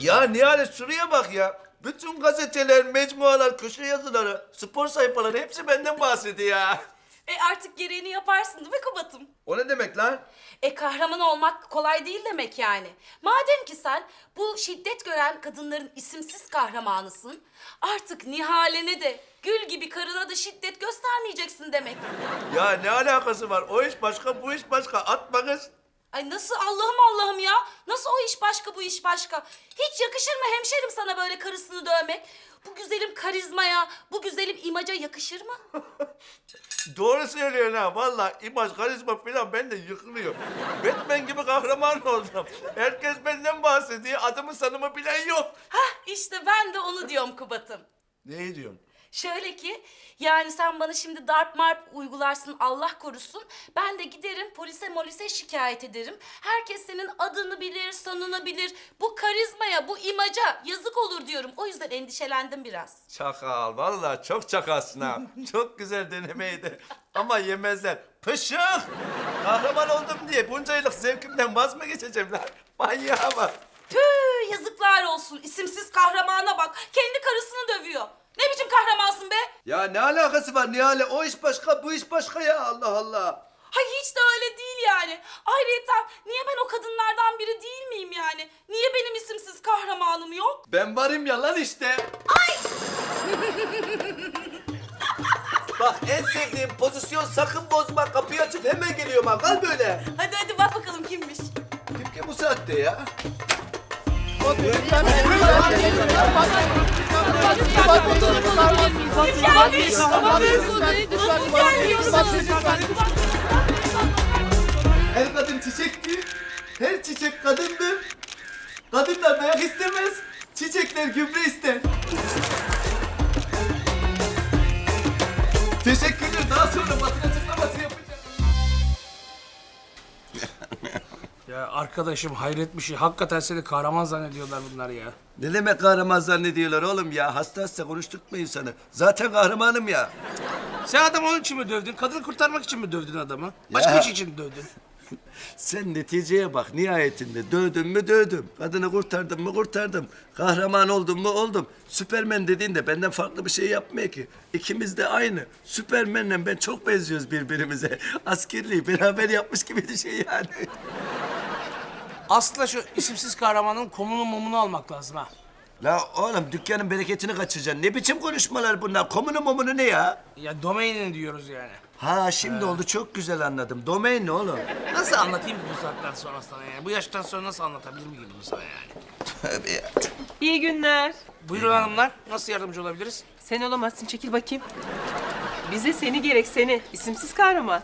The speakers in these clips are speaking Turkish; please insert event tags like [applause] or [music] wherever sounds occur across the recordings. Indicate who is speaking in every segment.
Speaker 1: Ya Nihale şuraya bak ya. Bütün gazeteler, mecmualar, köşe yazıları, spor sayfaları hepsi benden bahsediyor ya.
Speaker 2: E artık gereğini yaparsın değil mi Kubat'ım?
Speaker 1: O ne demek lan?
Speaker 2: E kahraman olmak kolay değil demek yani. Madem ki sen bu şiddet gören kadınların isimsiz kahramanısın, artık Nihalene de gül gibi karına da şiddet göstermeyeceksin demek.
Speaker 1: Ya ne alakası var? O iş başka, bu iş başka. Atma kız.
Speaker 2: Ay nasıl Allah'ım Allah'ım ya? Nasıl o iş başka bu iş başka? Hiç yakışır mı hemşerim sana böyle karısını dövmek? Bu güzelim karizmaya, bu güzelim imaca yakışır mı? [laughs]
Speaker 1: Doğru söylüyorsun ha. Vallahi imaj, karizma falan bende yıkılıyor. Batman gibi kahraman oldum. Herkes benden bahsediyor. Adımı sanımı bilen yok.
Speaker 2: Hah işte ben de onu diyorum Kubat'ım.
Speaker 1: Ne diyorsun?
Speaker 2: Şöyle ki yani sen bana şimdi darp marp uygularsın Allah korusun. Ben de giderim polise molise şikayet ederim. Herkes senin adını bilir, sanını bilir. Bu karizmaya, bu imaca yazık olur diyorum. O yüzden endişelendim biraz.
Speaker 1: Çakal. Vallahi çok çakalsın ha. [laughs] çok güzel denemeydi. Ama yemezler. Pışık! Kahraman oldum diye bunca yıllık zevkimden vaz mı geçeceğim lan? Manyağa bak.
Speaker 2: Tüh yazıklar olsun. İsimsiz kahramana bak. Kendi karısını dövüyor. Ne biçim kahramansın be?
Speaker 1: Ya ne alakası var Nihale? O iş başka, bu iş başka ya. Allah Allah.
Speaker 2: Hay hiç de öyle değil yani. Ayrıca niye ben o kadınlardan biri değil miyim yani? Niye benim isimsiz kahramanım yok?
Speaker 1: Ben varım ya lan işte. Ay! Bak en sevdiğim pozisyon sakın bozma. Kapıyı açıp hemen geliyorum ha. Kal böyle.
Speaker 2: Hadi hadi bak bakalım kimmiş.
Speaker 1: Kim ki bu saatte ya? Her kadın çiçektir. Her çiçek kadındır. Kadınlar dayak istemez. Çiçekler gübre ister. Teşekkürler.
Speaker 3: Arkadaşım hayret bir şey. Hakikaten seni kahraman zannediyorlar bunlar ya.
Speaker 1: Ne demek kahraman zannediyorlar oğlum ya? Hasta hasta konuşturtma insanı. Zaten kahramanım ya.
Speaker 3: Sen adamı onun için mi dövdün? Kadını kurtarmak için mi dövdün adamı? Başka
Speaker 1: Ya.
Speaker 3: bir şey için mi dövdün? [laughs]
Speaker 1: Sen neticeye bak nihayetinde. Dövdüm mü dövdüm. Kadını kurtardım mı kurtardım. Kahraman oldum mu oldum. Süpermen dediğinde benden farklı bir şey yapmıyor ki. İkimiz de aynı. Süpermenle ben çok benziyoruz birbirimize. [laughs] Askerliği beraber yapmış gibi bir şey yani.
Speaker 3: Aslında şu isimsiz kahramanın komunu mumunu almak lazım ha.
Speaker 1: La oğlum dükkanın bereketini kaçıracaksın. Ne biçim konuşmalar bunlar? Komunu momunu ne ya?
Speaker 3: Ya domainini diyoruz yani.
Speaker 1: Ha şimdi oldu çok güzel anladım. Domain ne oğlum?
Speaker 3: Nasıl anlatayım ki bu saatten sonra sana yani? Bu yaştan sonra nasıl anlatabilirim ki bunu sana yani?
Speaker 1: Tövbe ya.
Speaker 4: İyi günler.
Speaker 3: Buyurun hanımlar. Nasıl yardımcı olabiliriz?
Speaker 4: Sen olamazsın çekil bakayım. Bize seni gerek seni. isimsiz kahraman.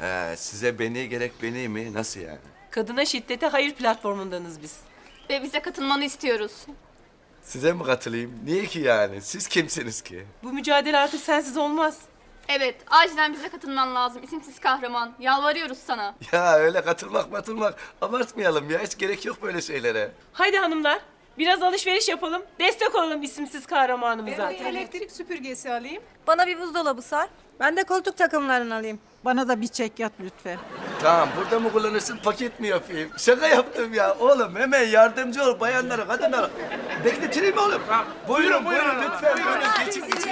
Speaker 1: He, size beni gerek beni mi? Nasıl yani?
Speaker 4: Kadına şiddete hayır platformundanız biz.
Speaker 5: Ve bize katılmanı istiyoruz.
Speaker 1: Size mi katılayım? Niye ki yani? Siz kimsiniz ki?
Speaker 4: Bu mücadele artık sensiz olmaz.
Speaker 5: Evet, acilen bize katılman lazım. İsimsiz kahraman. Yalvarıyoruz sana.
Speaker 1: Ya öyle katılmak matılmak abartmayalım ya. Hiç gerek yok böyle şeylere.
Speaker 4: Haydi hanımlar biraz alışveriş yapalım. Destek olalım isimsiz kahramanımıza.
Speaker 6: Ben bir elektrik süpürgesi alayım.
Speaker 7: Bana bir buzdolabı sar.
Speaker 6: Ben de koltuk takımlarını alayım. Bana da bir çek yat lütfen.
Speaker 1: Tamam burada mı kullanırsın paket mi yapayım? Şaka yaptım ya. Oğlum hemen yardımcı ol bayanlara, kadınlara. Bekletireyim mi oğlum?
Speaker 3: Tamam.
Speaker 1: Buyurun, buyurun,
Speaker 3: buyurun,
Speaker 1: lütfen buyurun. Geçin, geçin.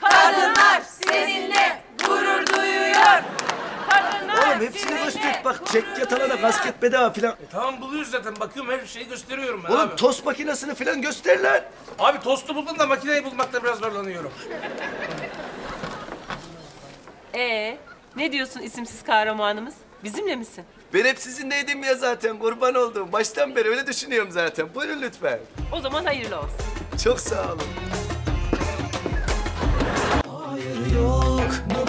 Speaker 2: Kadınlar seninle gurur duyuyor.
Speaker 1: Oğlum hepsini göster. Bak ceket alana kasket bedava filan.
Speaker 3: E, tamam buluyoruz zaten. Bakıyorum her şeyi gösteriyorum ben
Speaker 1: Oğlum
Speaker 3: abi.
Speaker 1: tost makinesini filan göster lan.
Speaker 3: abi tostu buldum da makineyi bulmakta biraz zorlanıyorum.
Speaker 4: Ee, ne diyorsun isimsiz kahramanımız? Bizimle misin?
Speaker 1: Ben hep sizinleydim ya zaten kurban oldum. Baştan beri öyle düşünüyorum zaten. Buyurun lütfen.
Speaker 4: O zaman hayırlı olsun.
Speaker 1: Çok sağ olun.
Speaker 8: Hayır yok bu